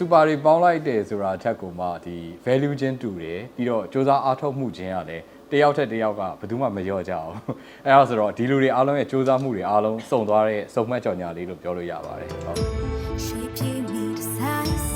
super တွေပေါင်းလိုက်တယ်ဆိုတာအထက်ကမှဒီ value ချင်းတူတယ်ပြီးတော့စ조사အားထုတ်မှုချင်းရတယ်တယောက်ထက်တယောက်ကဘယ်သူမှမလျော့ကြအောင်အဲဒါဆိုတော့ဒီလူတွေအားလုံးရဲ့စ조사မှုတွေအားလုံးစုံသွားတဲ့စုံမှတ်ကြော်ညာလေးလို့ပြောလို့ရပါတယ်ဟုတ် Shape you need a size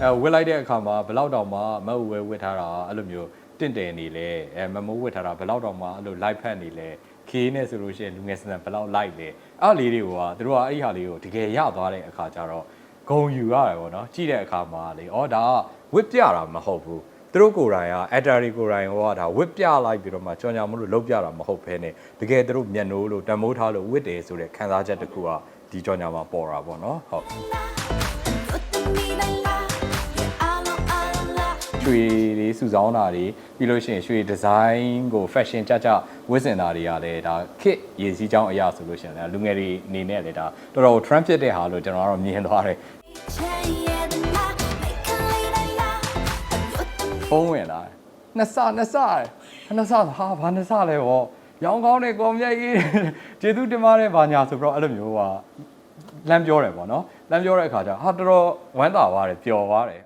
အဲဝစ်လိုက်တဲ့အခါမှာဘယ်လောက်တောင်မှမဟုတ်ဝဲဝစ်ထားတာအဲ့လိုမျိုးတင့်တယ်နေလဲအဲမမိုးဝစ်ထားတာဘယ်လောက်တောင်မှအဲ့လို live ဖတ်နေလဲခေးနေဆိုလို့ရှိရင်လူငယ်စံစံဘယ်လောက် live လဲအဲ့လေးတွေကသူတို့ကအဲ့ဒီဟာလေးကိုတကယ်ရသွားတဲ့အခါကျတော့ ဂုံယူရတယ်ပေါ့နော်ကြည့်တဲ့အခါမှာလေဩဒါကဝစ်ပြတာမဟုတ်ဘူးသူတို့ကိုယ်တိုင်က actor တွေကိုယ်တိုင်ဟောဒါဝစ်ပြလိုက်ပြီးတော့မှကြောင်ညာမလို့လုတ်ပြတာမဟုတ်ဘဲနဲ့တကယ်သူတို့မျက်နှိုးလို့တန်မိုးထားလို့ဝစ်တယ်ဆိုတဲ့ခံစားချက်တစ်ခုကဒီကြောင်ညာမှာပေါ်တာပေါ့နော်ဟုတ်ရွှေတွေစုဆောင်းတာတွေပြီးလို့ရှိရင်ရွှေဒီဇိုင်းကို fashion ကြကြဝတ်ဆင်တာတွေကလည်းဒါ kit ရေးစည်းကြောင်းအရာဆိုလို့ရှိရင်လည်းလူငယ်တွေအနေနဲ့လည်းဒါတော်တော် trend ဖြစ်တဲ့ဟာလို့ကျွန်တော်ကတော့မြင်သွားတယ် ဖုံးဝင်လာတယ်နှစ်ဆနှစ်ဆနှစ်ဆဟာဘာနှစ်ဆလဲဗောရောင်းကောင်းတဲ့ကွန်မြတ်ကြီးကျေးဇူးတင်ပါတယ်ဘာညာဆိုပြီးတော့အဲ့လိုမျိုးကလမ်းပြောတယ်ဗောနော်လမ်းပြောတဲ့အခါကျဟာတော်တော်ဝမ်းသာသွားတယ်ပျော်သွားတယ်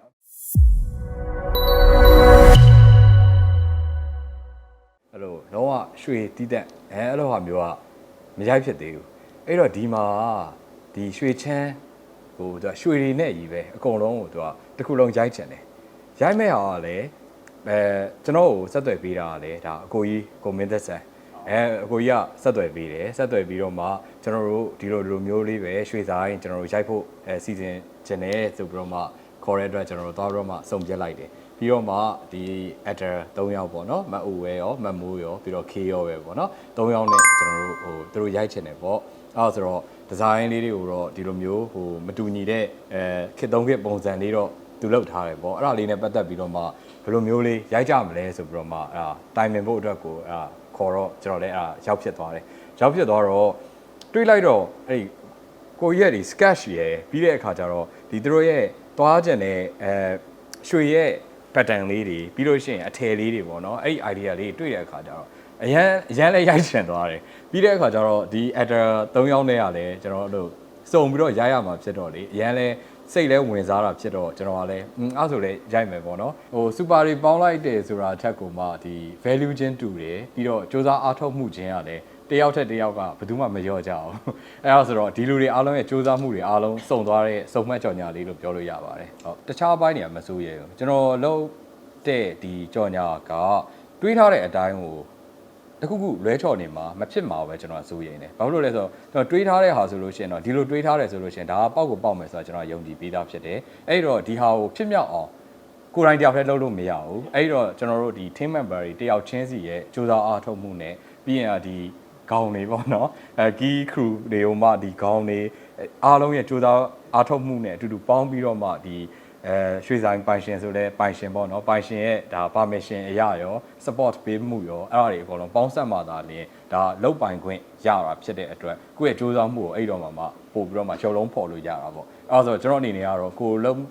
အဲ့လိုလုံးဝရွှေတီးတက်အဲအဲ့လိုဟာမျိုးကမရိုက်ဖြစ်သေးဘူးအဲ့တော့ဒီမှာဒီရွှေချမ်း ဟိုသူကရွှေတွေနဲ့ကြီးပဲအကုန်လုံးကိုသူကတစ်ခုလုံးရိုက်ချင်တယ်ရိုက်မဲ့ဟာကလည်းအဲကျွန်တော်ကိုဆက်သွယ်ပေးတာကလည်းဒါအကိုကြီးကိုမင်းသက်ဆန်အဲအကိုကြီးကဆက်သွယ်ပေးတယ်ဆက်သွယ်ပြီးတော့မှကျွန်တော်တို့ဒီလိုဒီလိုမျိုးလေးပဲရွှေဆိုင်ကျွန်တော်တို့ရိုက်ဖို့အဲစီစဉ်ချင်တယ်ဆိုပြီးတော့မှခေါ်တဲ့အတွက်ကျွန်တော်တို့သွားပြီးတော့မှစုံပြက်လိုက်တယ်ပြီးတော့မှဒီ actor 3ယောက်ပေါ့နော်မအူဝဲရောမမိုးရောပြီးတော့ K ရောပဲပေါ့နော်3ယောက်နဲ့ကျွန်တော်တို့ဟိုသူတို့ရိုက်ချင်တယ်ပေါ့ အဲဒါဆိုတော့ဒီဇိုင်းလေးတွေကိုတော့ဒီလိုမျိုးဟိုမတူညီတဲ့အဲခေတ်သုံးခေတ်ပုံစံလေးတော့သူလုပ်ထားတယ်ပေါ့အဲ့ဒါလေးနဲ့ပတ်သက်ပြီးတော့မှဘယ်လိုမျိုးလေးရိုက်ကြမလဲဆိုပြီးတော့မှအဲ့ဒါတိုင်ပင်ဖို့အတွက်ကိုအဲ့ဒါခေါ်တော့ကျွန်တော်လည်းအဲ့ဒါရောက်ဖြစ်သွားတယ်ရောက်ဖြစ်သွားတော့တွေးလိုက်တော့အဲ့ဒီကိုကြီးရဲ့ဒီ sketch ရယ်ပြီးတဲ့အခါကျတော့ဒီသူတို့ရဲ့သွားကျင်တဲ့အဲရွှေရဲ့ pattern လေးတွေပြီးလို့ရှိရင်အထည်လေးတွေပေါ့နော်အဲ့ဒီ idea လေးတွေတွေ့တဲ့အခါကျတော့ အရန်အရန်လည်းရိုက်ချင်သွားတယ်ပြီးတဲ့အခါကျတော့ဒီ actor ၃ယောက်နဲ့ကလည်းကျွန်တော်တို့စုံပြီးတော့ရိုက်ရမှာဖြစ်တော့လေအရန်လည်းစိတ်လဲဝင်စားတာဖြစ်တော့ကျွန်တော်ကလည်းอืมအဲ့ဆိုလည်းရိုက်မယ်ပေါ့နော်ဟို super တွေပေါင်းလိုက်တယ်ဆိုတာအထက်ကမှဒီ value ချင်းတူတယ်ပြီးတော့စ조사အားထုတ်မှုချင်းကလည်းတယောက်ထက်တယောက်ကဘယ်သူမှမလျော့ကြအောင်အဲဒါဆိုတော့ဒီလူတွေအားလုံးရဲ့စ조사မှုတွေအားလုံးစုံသွားတဲ့စုံမှတ်ကြော်ညာလေးလို့ပြောလို့ရပါတယ်ဟုတ်တခြားဘိုင်းတွေကမစိုးရဲဘူးကျွန်တော်လုံးတဲ့ဒီကြော်ညာကတွေးထားတဲ့အတိုင်းကို တခုခုလွဲချော်နေမှာမဖြစ်မှာပဲကျွန်တော်ကစိုးရိမ်တယ်ဘာလို့လဲဆိုတော့ကျွန်တော်တွေးထားတဲ့ဟာဆိုလို့ရှိရင်တော့ဒီလိုတွေးထားတယ်ဆိုလို့ရှိရင်ဒါကပေါက်ကိုပေါက်မယ်ဆိုတာကျွန်တော်ယုံကြည်ပြီးသားဖြစ်တယ်အဲ့တော့ဒီဟာကိုဖြစ်မြောက်အောင်ကိုယ်တိုင်တယောက်တည်းလုပ်လို့မရဘူးအဲ့တော့ကျွန်တော်တို့ဒီ team member တွေတယောက်ချင်းစီရဲ့စူးစမ်းအားထုတ်မှုနဲ့ပြီးရင်ဒီခေါင်းတွေပေါ့နော်အဲ key crew တွေကိုမှဒီခေါင်းတွေအားလုံးရဲ့စူးစမ်းအားထုတ်မှုနဲ့အတူတူပေါင်းပြီးတော့မှဒီ အဲရွှေဆိုင်ပိုင်ရှင်ဆိုလဲပိုင်ရှင်ပေါ့နော်ပိုင်ရှင်ရဲ့ဒါ permission အရာရော support ပေးမှုရောအဲ့ဒါတွေအကုန်လုံးပေါင်းစပ်မှသာလျှင်ဒါလုတ်ပိုင်ခွင့်ရတာဖြစ်တဲ့အတွက်ကိုယ့်ရဲ့စူးစမ်းမှုကိုအဲ့တော့မှမှပို့ပြီးတော့မှချုပ်လုံးဖော်လို့ရတာပေါ့အဲ့ဒါဆိုကျွန်တော်အနေနဲ့ကတော့ကိုယ်လုံး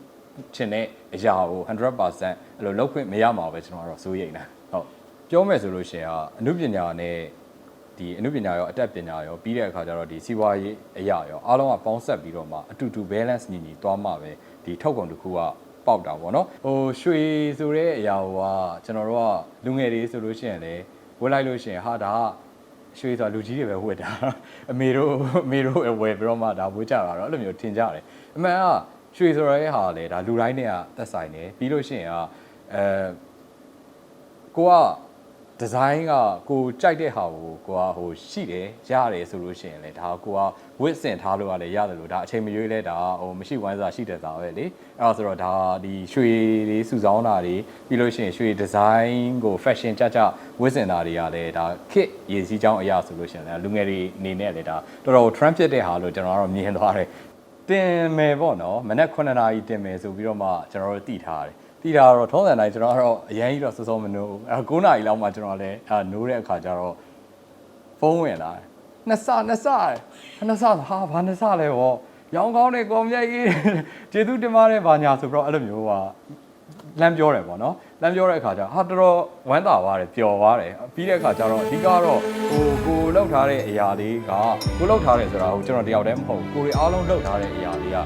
ချင်တဲ့အရာကို100%အဲ့လိုလောက်ခွင့်မရမှာပဲကျွန်တော်ကတော့စိုးရိမ်တာဟုတ်ပြောမယ်ဆိုလို့ရှိရင်ဟာအမှုပညာနဲ့ ဒီအမှုပညာရောအတတ်ပညာရောပြီးတဲ့အခါကျတော့ဒီစီးပွားရေးအရာရောအားလုံးကပေါင်းဆက်ပြီးတော့မှအတူတူ balance ညီညီသွားမှပဲဒီထုတ်ကုန်တစ်ခုကပေါက်တာပေါ့နော်ဟိုရွှေဆိုတဲ့အရာကကျွန်တော်တို့ကလူငယ်တွေဆိုလို့ရှိရင်လေဝယ်လိုက်လို့ရှိရင်ဟာဒါကရွှေဆိုတာလူကြီးတွေပဲဝယ်တာအမေတို့အမေတို့ဝယ်ပြီးတော့မှဒါဝယ်ကြတာတော့အဲ့လိုမျိုးထင်ကြတယ်အမှန်ကရွှေဆိုရတဲ့ဟာလေဒါလူတိုင်းနဲ့ကသက်ဆိုင်တယ်ပြီးလို့ရှိရင်ကအဲကိုက ဒီဇိုင်းကကိုကြိုက်တဲ့ဟာကိုကိုကဟိုရှိတယ်ရတယ်ဆိုလို့ရှိရင်လေဒါကိုကဝစ်စင်ထားလို့ရတယ်ရတယ်လို့ဒါအချိန်မရွေးလဲဒါဟိုမရှိဝမ်းစားရှိတဲ့သားပဲလေအဲ့ဒါဆိုတော့ဒါဒီရွှေတွေစုဆောင်းတာတွေပြီးလို့ရှိရင်ရွှေဒီဇိုင်းကို fashion ကြကြဝစ်စင်တာတွေကလည်းဒါ kit ရေးစည်းကြောင်းအရာဆိုလို့ရှိရင်လည်းလူငယ်တွေအနေနဲ့လည်းဒါတော်တော် trend ဖြစ်တဲ့ဟာလို့ကျွန်တော်ကတော့မြင်သွားတယ်တင်မယ်ပေါ့နော်မနက်9နာရီတင်မယ်ဆိုပြီးတော့မှကျွန်တော်တို့တည်ထားတယ် တည်တာတော့ထုံးစံတိုင်းကျွန်တော်ကတော့အရင်ကြီးတော့စောစောမနိုးအဲ9နာရီလောက်မှကျွန်တော်လည်းအဲနိုးတဲ့အခါကျတော့ဖုန်းဝင်လာတယ်နှစ်ဆနှစ်ဆနှစ်ဆဟာဘာနှစ်ဆလဲဗောရောင်းကောင်းတဲ့ကွန်မြတ်ကြီးကျေးဇူးတင်ပါတယ်ဘာညာဆိုပြီးတော့အဲ့လိုမျိုးကလမ်းပြောတယ်ပေါ့နော်လမ်းပြောတဲ့အခါကျဟာတော်တော်ဝမ်းသာသွားတယ်ပျော်သွားတယ်ပြီးတဲ့အခါကျတော့အဓိကတော့ဟိုကိုလောက်ထားတဲ့အရာလေးကကိုလောက်ထားတယ်ဆိုတာဟိုကျွန်တော်တယောက်တည်းမဟုတ်ဘူးကိုတွေအားလုံးလောက်ထားတဲ့အရာလေးက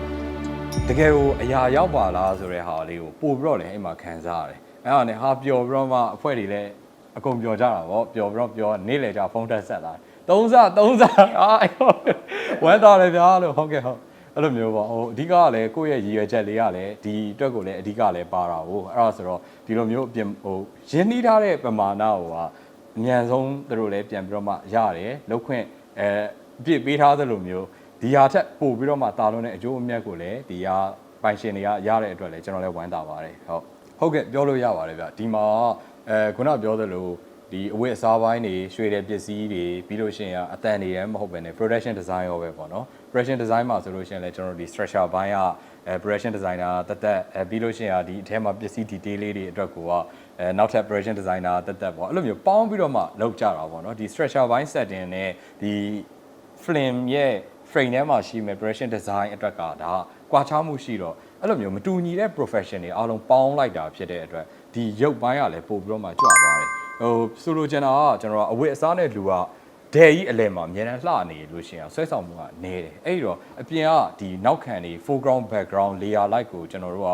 တကယ်ကိုအရာရောက်ပါလားဆိုတဲ့ဟာလေးကိုပို့ပြီးတော့လည်းအိမ်မှာခံစားရတယ်အဲ့ဒါနဲ့ဟာပျော်ပြီးတော့မှအဖွဲတွေလည်းအကုန်ပျော်ကြတာဗောပျော်ပြီးတော့ပျော်နေလေကြဖုန်းတက်ဆက်လာသုံးစားသုံးစားအာဝမ်းသာတယ်ဗျာလို့ဟုတ်ကဲ့ဟုတ်အဲ့လိုမျိုးပေါ့ဟိုအဓိကကလည်းကိုယ့်ရဲ့ရည်ရွယ်ချက်လေးကလည်းဒီအတွက်ကိုလည်းအဓိကလည်းပါတာကိုအဲ့ဒါဆိုတော့ဒီလိုမျိုးအပြင်ဟိုရင်းနှီးထားတဲ့ပမာဏဟိုကအမြန်ဆုံးသူတို့လည်းပြန်ပြီးတော့မှရတယ်လောက်ခွင့်အဲအပြစ်ပေးထားသလိုမျိုး ဒီဟာထက်ပို့ပြီးတော့မှတာလုံးတဲ့အကျိုးအမြတ်ကိုလည်းဒီဟာပိုင်ရှင်တွေကရတဲ့အတွက်လည်းကျွန်တော်လည်းဝမ်းသာပါတယ်ဟုတ်ဟုတ်ကဲ့ပြောလို့ရပါတယ်ဗျဒီမှာအဲခုနပြောသလိုဒီအဝတ်အစားပိုင်းတွေရွှေတဲ့ပစ္စည်းတွေပြီးလို့ရှိရင်အတန်တွေလည်းမဟုတ်ပဲね production design ရောပဲပေါ့နော် production design မှာဆိုလို့ရှိရင်လည်းကျွန်တော်တို့ဒီ structure ဘိုင်းကအဲ production designer တက်တက်အဲပြီးလို့ရှိရင်ဒီအထဲမှာပစ္စည်း detail လေးတွေအတွက်ကိုကအဲနောက်ထပ် production designer တက်တက်ပေါ့အဲ့လိုမျိုးပေါင်းပြီးတော့မှလုပ်ကြတာပေါ့နော်ဒီ structure ဘိုင်း setting နဲ့ဒီ film ရဲ့ frame ထဲမှာရှိမဲ့ production design အတွက်ကဒါကွာခြားမှုရှိတော့အဲ့လိုမျိုးမတူညီတဲ့ profession တွေအားလုံးပေါင်းလိုက်တာဖြစ်တဲ့အတွက်ဒီရုပ်ပိုင်းကလည်းပို့ပြီးတော့မှကြွသွားတယ်ဟိုဆိုလိုချင်တာကကျွန်တော်ကအဝတ်အစားနဲ့လူကဒဲကြီးအလဲမှာအများနဲ့လှနေလို့ရှိရင်ဆွဲဆောင်မှုကနေတယ်အဲ့ဒီတော့အပြင်ကဒီနောက်ခံတွေ foreground background layer light ကိုကျွန်တော်တို့က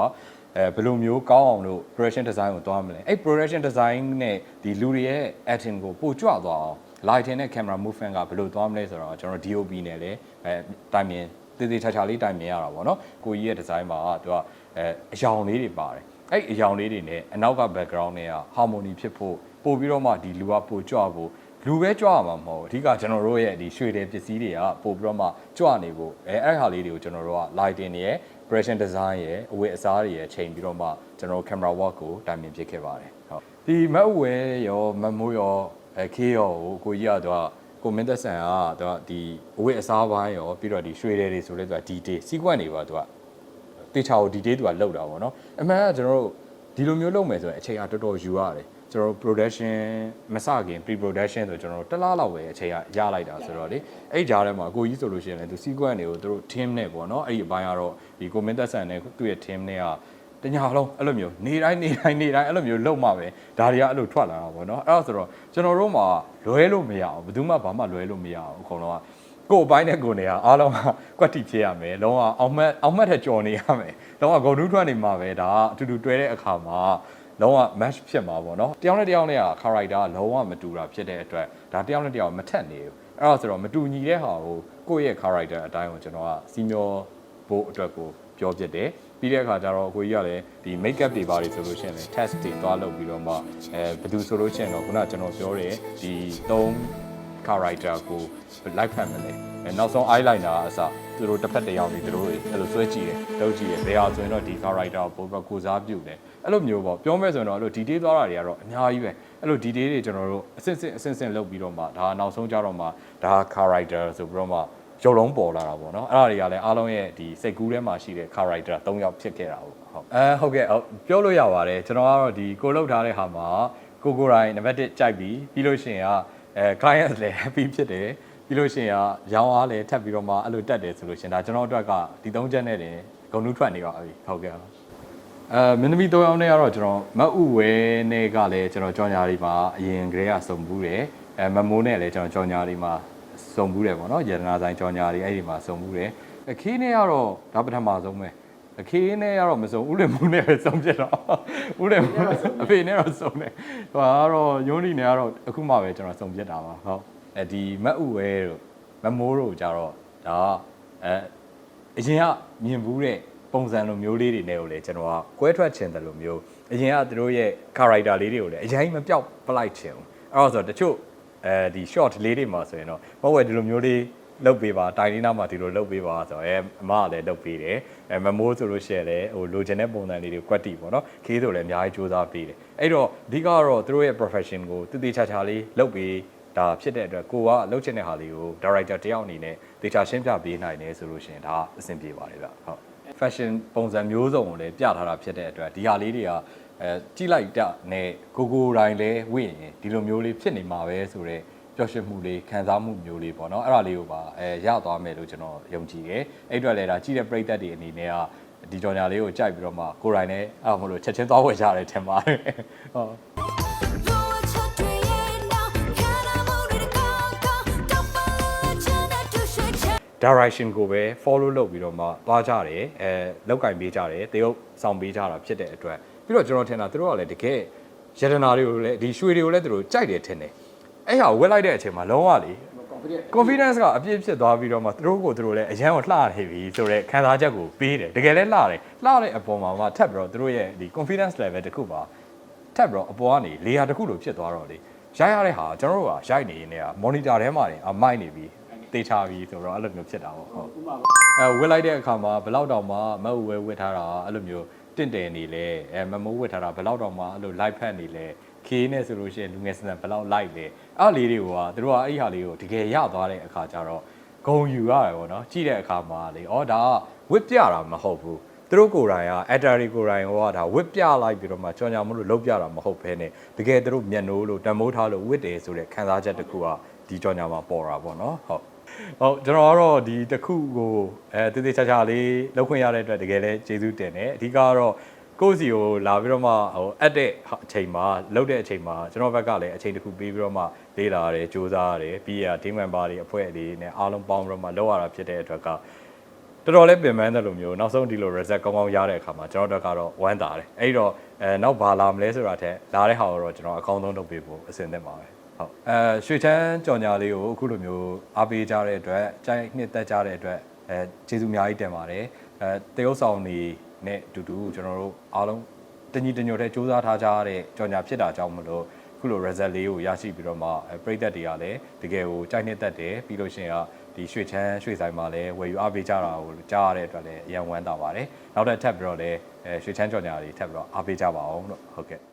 အဲဘယ်လိုမျိုးကောင်းအောင်လို့ production design ကိုသွားမလဲအဲ့ production design နဲ့ဒီလူတွေရဲ့ acting ကိုပို့ကြွသွားအောင် lighting နဲ့ camera movement ကဘယ်လိုသွားမလဲဆိုတော့ကျွန်တော် DOP နဲ့လည်းအဲတိုင်မြင်တည်တည်ချာချာလေးတိုင်မြင်ရတာပေါ့နော်ကိုကြီးရဲ့ design မှာသူကအဲအယောင်လေးတွေပါတယ်အဲ့အယောင်လေးတွေနဲ့အနောက်က background တွေက harmony ဖြစ်ဖို့ပို့ပြီးတော့မှဒီလူကပို့ကြွဖို့လူပဲကြွရမှာမဟုတ်ဘူးအဓိကကျွန်တော်တို့ရဲ့ဒီရွှေတဲ့ပစ္စည်းတွေကပို့ပြီးတော့မှကြွနေဖို့အဲအဲ့ဟာလေးတွေကိုကျွန်တော်တို့က lighting တွေရဲ့ production design ရဲ့အဝတ်အစားတွေရဲ့ချိန်ပြီးတော့မှကျွန်တော်တို့ camera work ကိုတိုင်မြင်ဖြစ်ခဲ့ပါတယ်ဟုတ်ဒီမတ်ဝဲရောမတ်မိုးရော အဲခေးရောကိုကိုကြီးကတော့ကိုမင်းသက်ဆန်ကသူကဒီအဝတ်အစားပိုင်းရောပြီးတော့ဒီရွှေတွေတွေဆိုလဲသူက detail sequence တွေပါသူကတေချာကို detail သူကလောက်တာပေါ့နော်အမှန်ကကျွန်တော်တို့ဒီလိုမျိုးလုပ်မယ်ဆိုရင်အချိန်ကတော်တော်ယူရတယ်ကျွန်တော် production မစခင် pre production ဆိုကျွန်တော်တို့တစ်လားလောက်ပဲအချိန်ကရလိုက်တာဆိုတော့လေအဲ့ကြားထဲမှာကိုကြီးဆိုလို့ရှိရင်လည်းသူ sequence တွေကိုသူတို့ team နဲ့ပေါ့နော်အဲ့ဒီအပိုင်းကတော့ဒီကိုမင်းသက်ဆန်နဲ့သူ့ရဲ့ team နဲ့က တညာလုံးအဲ့လိုမျိုးနေတိုင်းနေတိုင်းနေတိုင်းအဲ့လိုမျိုးလုံမှပဲဒါတွေကအဲ့လိုထွက်လာတာပေါ့နော်အဲ့ဒါဆိုတော့ကျွန်တော်တို့မှာလွဲလို့မရအောင်ဘယ်သူမှဘာမှလွဲလို့မရအောင်အကုန်လုံးကကိုယ်အပိုင်းနဲ့ကိုယ်နေရအားလုံးကကွက်တိဖြစ်ရမယ်လုံးဝအောင်မက်အောင်မက်ထက်ကြော်နေရမယ်လုံးဝဂုံတူးထွက်နေမှာပဲဒါကအတူတူတွဲတဲ့အခါမှာလုံးဝ match ဖြစ်မှာပေါ့နော်တယောက်နဲ့တယောက်နဲ့က character ကလုံးဝမတူတာဖြစ်တဲ့အတွက်ဒါတယောက်နဲ့တယောက်မထက်နေဘူးအဲ့ဒါဆိုတော့မတူညီတဲ့ဟာကိုကိုယ့်ရဲ့ character အတိုင်းကိုကျွန်တော်ကစီမျောဖို့အတွက်ကိုပြောပြတယ် ပြီးတဲ့အခါကျတော့ကိုကြီးကလည်းဒီ make up တွေပါတွေဆိုလို့ရှိရင်လည်း test တွေတွားလုပ်ပြီးတော့မှအဲဘယ်သူဆိုလို့ရှိရင်တော့ခုနကကျွန်တော်ပြောတဲ့ဒီ3 character ကို live ဖတ်မလဲအဲနောက်ဆုံး eyeliner အစသူတို့တစ်ဖက်တစ်ယောက်ပြီးသူတို့တွေအဲ့လိုဆွဲကြည့်တယ်လုပ်ကြည့်တယ်ဘယ်ဟာဆိုရင်တော့ဒီ character ကိုပို့ပြီးကိုစားပြုတယ်အဲ့လိုမျိုးပေါ့ပြောမယ်ဆိုရင်တော့အဲ့လို detail သွားတာတွေကတော့အများကြီးပဲအဲ့လို detail တွေကျွန်တော်တို့အစစ်စစ်အစစ်စစ်လုပ်ပြီးတော့မှဒါနောက်ဆုံးကြတော့မှဒါ character ဆိုပြီးတော့မှ ရုပ်လုံးပေါ်လာတာပေါ့နော်အဲ့ဒါတွေကလည်းအားလုံးရဲ့ဒီစိတ်ကူးထဲမှာရှိတဲ့ character ၃ယောက်ဖြစ်ခဲ့တာဟုတ်ဟုတ်အဲဟုတ်ကဲ့ဟုတ်ပြောလို့ရပါတယ်ကျွန်တော်ကတော့ဒီကိုလောက်ထားတဲ့ဟာမှာကိုကိုရိုင်းနံပါတ်1ကြိုက်ပြီးပြီးလို့ရှိရင်ကအဲ client လည်း happy ဖြစ်တယ်ပြီးလို့ရှိရင်ကရောင်းအားလည်းထပ်ပြီးတော့မှအဲ့လိုတက်တယ်ဆိုလို့ရှိရင်ဒါကျွန်တော်တို့ကဒီ၃ချက်နဲ့တင်ဂုံနူးထွက်နေပါပြီဟုတ်ကဲ့ဟုတ်အဲမင်းသမီး၃ယောက်နဲ့ကတော့ကျွန်တော်မတ်ဥဝဲနဲ့ကလည်းကျွန်တော်ကြောင်ညာလေးမှာအရင်ကတည်းကစုံဘူးတယ်အဲမမိုးနဲ့လည်းကျွန်တော်ကြောင်ညာလေးမှာ စုံဘူးတယ်ပေါ့နော်ရတနာဆိုင်ကြောင်ညာတွေအဲ့ဒီမှာစုံဘူးတယ်အခီးနဲ့ကတော့ဒါပထမဆုံးပဲအခီးနဲ့ကတော့မစုံဦးလင်မူနဲ့ပဲစုံဖြစ်တော့ဦးလင်မူအဖေနဲ့တော့စုံတယ်ဟိုကတော့ယွန်းလီနဲ့ကတော့အခုမှပဲကျွန်တော်စုံဖြစ်တာပါဟုတ်အဲဒီမတ်ဥဝဲတို့မမိုးတို့ကြတော့ဒါအဲအရင်ကမြင်ဘူးတဲ့ပုံစံလိုမျိုးလေးတွေနဲ့ကိုလေကျွန်တော်ကကွဲထွက်ချင်တယ်လို့မျိုးအရင်ကသူတို့ရဲ့ character လေးတွေကိုလည်းအရင်မပြောက်ပလိုက်ချင်ဘူးအဲ့တော့ဆိုတော့တချို့ အဲဒီ short လေးတွေမှာဆိုရင်တော့မဟုတ်ဝဲဒီလိုမျိုးလေးလုတ်ပေးပါတိုင်လေးနားမှာဒီလိုလုတ်ပေးပါဆိုတော့အဲအမကလည်းလုတ်ပေးတယ်အဲမမိုးဆိုလို့ရှိရင်လည်းဟိုလိုချင်တဲ့ပုံစံလေးတွေကွက်တီပေါ့နော်ခေးဆိုလည်းအများကြီးစူးစမ်းပေးတယ်အဲ့တော့အဓိကကတော့သူတို့ရဲ့ profession ကိုတည်တည်ချာချာလေးလုတ်ပေးဒါဖြစ်တဲ့အတွက်ကိုကလုတ်ချင်တဲ့ဟာလေးကို director တယောက်အနေနဲ့တေချာရှင်းပြပေးနိုင်တယ်ဆိုလို့ရှိရင်ဒါအဆင်ပြေပါတယ်ဗျဟုတ် fashion ပုံစံမျိုးစုံကိုလည်းပြထားတာဖြစ်တဲ့အတွက်ဒီဟာလေးတွေက အဲကြည့်လိုက်တာနဲ့ကိုကိုတိုင်းလဲဝင့်ရင်ဒီလိုမျိုးလေးဖြစ်နေမှာပဲဆိုတော့ပျော်ရွှင်မှုလေးခံစားမှုမျိုးလေးပေါ့နော်အဲ့ဒါလေးကိုပါအဲရသွားမယ်လို့ကျွန်တော်ယုံကြည်တယ်အဲ့အတွက်လည်းဒါကြည့်တဲ့ပရိသတ်တွေအနေနဲ့ကဒီကြော်ညာလေးကိုကြိုက်ပြီးတော့မှကိုယ်တိုင်လည်းအဲ့ဒါမလို့ချက်ချင်းသွားဝယ်ကြတယ်ထင်ပါတယ်ဟုတ် Blow a shot to you now. Can I move it? Go, go. Don't fall in the channel to shake, shake. direction ကိုပဲ follow လုပ်ပြီးတော့မှသွားကြတယ်အဲလောက်ကင်ပေးကြတယ်တရုပ်ဆောင်ပေးကြတာဖြစ်တဲ့အတွက် ပြီးတော့ကျွန်တော်ထင်တာသူတို့ကလည်းတကယ်ယတနာတွေကိုလည်းဒီရွှေတွေကိုလည်းသူတို့ကြိုက်တယ်ထင်တယ်အဲ့ဟာဝက်လိုက်တဲ့အချိန်မှာလုံးဝလေ confidence ကအပြည့်ဖြစ်သွားပြီးတော့မှသူတို့ကိုသူတို့လည်းအရန်ကိုလှနေပြီဆိုတော့ခံစားချက်ကိုပေးတယ်တကယ်လည်းလှတယ်လှတဲ့အပေါ်မှာမှထပ်ပြီးတော့သူတို့ရဲ့ဒီ confidence level တစ်ခုပါထပ်ပြီးတော့အပေါ်ကနေ layer တစ်ခုလိုဖြစ်သွားတော့လေရိုက်ရတဲ့ဟာကျွန်တော်တို့ကရိုက်နေနေက monitor ထဲမှာနေအမိုက်နေပြီတေချာပြီဆိုတော့အဲ့လိုမျိုးဖြစ်တာပေါ့ဟုတ်အဲဝစ်လိုက်တဲ့အခါမှာဘယ်လောက်တောင်မှမဟုတ်ဝဲဝစ်ထားတာအဲ့လိုမျိုး တင့်တယ်နေလဲအဲမမိုးဝစ်ထားတာဘယ်လောက်တောင်မှအဲ့လို live ဖတ်နေလဲခေးနဲ့ဆိုလို့ရှိရင်လူငယ်စံစံဘယ်လောက် live လဲအဲ့လေးတွေကသူတို့ကအဲ့ဒီဟာလေးကိုတကယ်ရသွားတဲ့အခါကျတော့ဂုံယူရတယ်ပေါ့နော်ကြည့်တဲ့အခါမှာလေဩဒါကဝစ်ပြတာမဟုတ်ဘူးသူတို့ကိုယ်တိုင်က actor တွေကိုယ်တိုင်ဟောဒါဝစ်ပြလိုက်ပြီးတော့မှကြောင်ညာမလို့လုံးပြတာမဟုတ်ဘဲနဲ့တကယ်သူတို့မျက်နှိုးလို့တန်မိုးထားလို့ဝစ်တယ်ဆိုတဲ့ခံစားချက်တစ်ခုကဒီကြောင်ညာမှာပေါ်တာပေါ့နော်ဟုတ် ဟုတ်ကျွန်တော်ကတော့ဒီတစ်ခုကိုအဲတည်တည်ချာချာလေးလုပ်ခွင့်ရတဲ့အတွက်တကယ်လဲကျေးဇူးတင်တယ်အဓိကကတော့ကိုယ့်စီကိုလာပြီးတော့မှဟိုအပ်တဲ့အချိန်မှာလုပ်တဲ့အချိန်မှာကျွန်တော်ဘက်ကလည်းအချိန်တစ်ခုပေးပြီးတော့မှလေးလာရတယ်စူးစမ်းရတယ်ပြီးရ team member တွေအဖွဲ့အလေးနဲ့အားလုံးပေါင်းပြီးတော့မှလုပ်ရတာဖြစ်တဲ့အတွက်ကတော်တော်လေးပင်ပန်းတယ်လို့မျိုးနောက်ဆုံးဒီလို reset ကောင်းကောင်းရတဲ့အခါမှာကျွန်တော်တို့ကတော့ဝမ်းသာတယ်အဲ့တော့အဲနောက်ဘာလာမလဲဆိုတာထက်လာတဲ့ဟာကိုတော့ကျွန်တော်အကောင်းဆုံးလုပ်ပေးဖို့အဆင်သင့်ပါပဲ ဟုတ်အဲရွှေချမ်းကြော်ညာလေးကိုအခုလိုမျိုးအားပေးကြတဲ့အတွက်ကြိုက်နှစ်သက်ကြတဲ့အတွက်အဲကျေးဇူးအများကြီးတင်ပါတယ်အဲတရုတ်ဆောင်နေနဲ့အတူတူကျွန်တော်တို့အားလုံးတညီတညွတ်တဲ့စူးစမ်းထားကြတဲ့ကြော်ညာဖြစ်တာကြောင့်မလို့အခုလို result လေးကိုရရှိပြီးတော့မှအဲပရိသတ်တွေကလည်းတကယ်ကိုကြိုက်နှစ်သက်တယ်ပြီးလို့ရှိရင်ကဒီရွှေချမ်းရွှေဆိုင်မှာလည်းဝယ်ယူအားပေးကြတာကိုကြားရတဲ့အတွက်လည်းအရင်ဝမ်းသာပါတယ်နောက်ထပ်ထပ်ပြီးတော့လည်းအဲရွှေချမ်းကြော်ညာတွေထပ်ပြီးတော့အားပေးကြပါအောင်လို့ဟုတ်ကဲ့